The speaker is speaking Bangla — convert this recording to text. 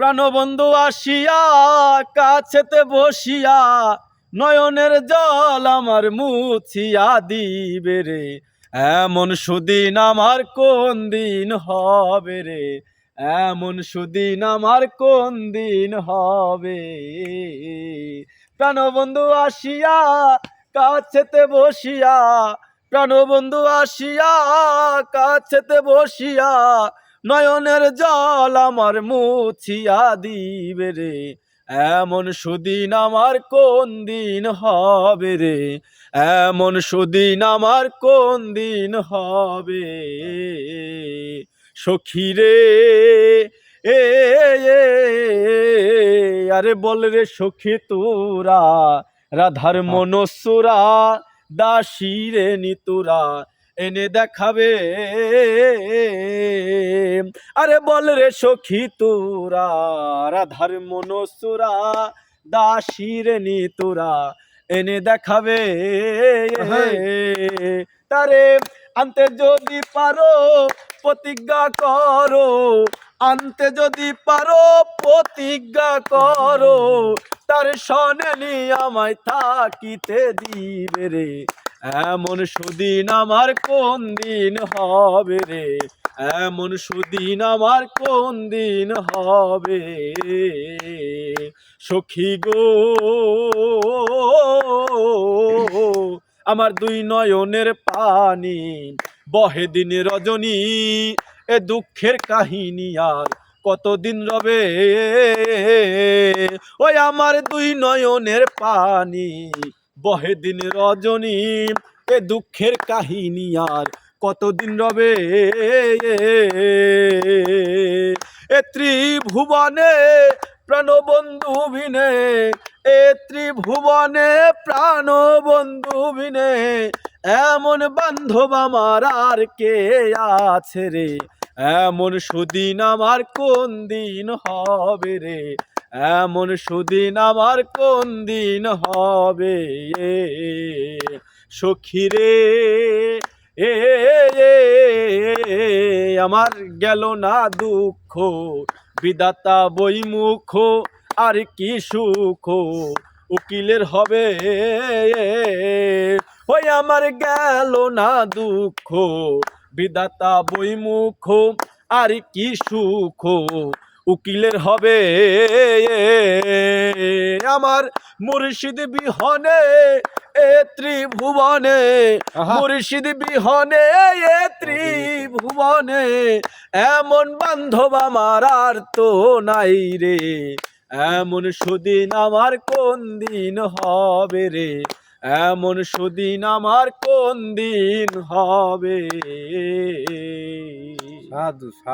প্রাণবন্ধু আসিয়া কাছেতে বসিয়া নয়নের জল আমার মুছিয়া দিবে রে। এমন সুদিন আমার কোন দিন হবে রে? এমন সুদিন আমার কোন দিন হবে? প্রাণবন্ধু আসিয়া কাছেতে বসিয়া, প্রাণবন্ধু আসিয়া কাছেতে বসিয়া নয়নের জল আমার মুছিয়া দিবে রে। এমন সুদিন আমার কোন দিন হবে রে? এমন সুদিন আমার কোন দিন হবে? সখী রে, এ আরে বল রে সখী তোরা, রাধার মনসুরা, দাসী রে নিতুরা। এনে দেখাবে। আরে বল রে সখী তোরা রাধার মনসুরা দাসী রে নিতুরা এনে দেখাবে। তারে আনতে যদি পারো প্রতিজ্ঞা করো। আনতে যদি পারো প্রতিজ্ঞা করো। তার সনে আমায় থাকিতে দিবে রে। এমন সুদিন আমার কোন দিন হবে রে? এমন সুদিন আমার কোন দিন হবে? সখী গো, আমার দুই নয়নের পানি, বহে দিন রজনী, এ দুঃখের কাহিনী আর কতদিন রবে? ওই আমার দুই নয়নের পানি বহে দিন রজনী, এ দুঃখের কাহিনী আর কতদিন রবে? এ ত্রিভুবনে প্রাণবন্ধু বিনে এ ত্রিভুবনে প্রাণবন্ধু বিনে এমন বান্ধব আমার আর কে আছে রে? এমন সুদিন আমার কোন দিন হবে রে? এমন সুদিন আমার কোন দিন হবে? সখী রে, এ আমার গেল না দুঃখ। বিদাতা বইমুখ আর কি সুখ? উকিলের হবে, ওই আমার গেল না দুঃখ। বিদাতা বইমুখ আর কি সুখ? উকিলের হবে আমার মুর্শিদ বিহনে এ ত্রিভুবনে। মুর্শিদ বিহনে এ ত্রিভুবনে। এমন বান্ধব আমার আর তো নাই রে। এমন সুদিন আমার কোন দিন হবে রে? এমন সুদিন আমার কোন দিন হবে? সাধু সাধু।